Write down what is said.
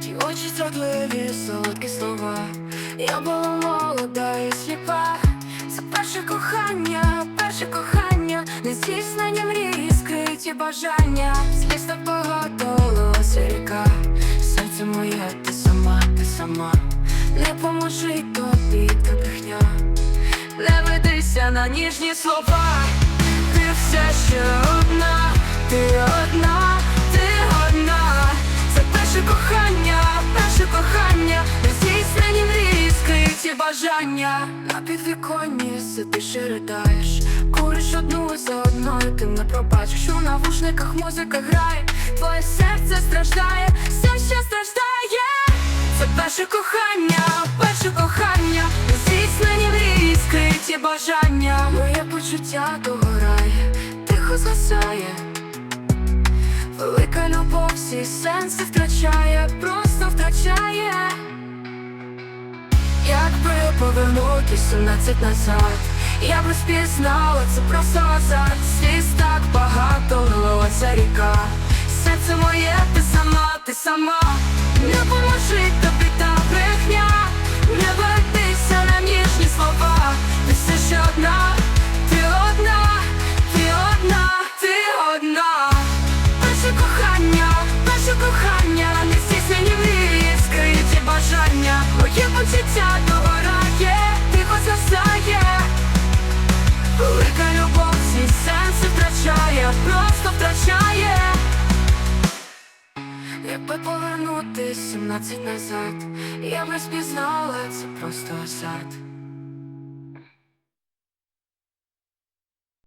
Ті очі страхливі, солодкі слова. Я була молода і сліпа. Це перше кохання, перше кохання, нездійснені мрії, скриті бажання. Сліз так ріка. Серце моє, ти сама, ти сама. Не поможи тобі та брехня. Не ведися на ніжні слова. Скриті бажання. На підвіконні сидиш і ридаєш. Куриш одну за одною, ти не пробачиш. У навушниках музика грає, твоє серце страждає, все ще страждає. Це перше кохання, перше кохання, нездійснені мрії, скриті бажання. Моє почуття догорає, тихо згасає. Велика любов всі сенси втрачає, просто повернути 17 назад, я б розпізнала, це просто азарт. Сліз так багато лилася ріка. Серце моє, ти сама, ти сама, не поможи Якби повернути 17 назад, я би спізнала, це просто азарт.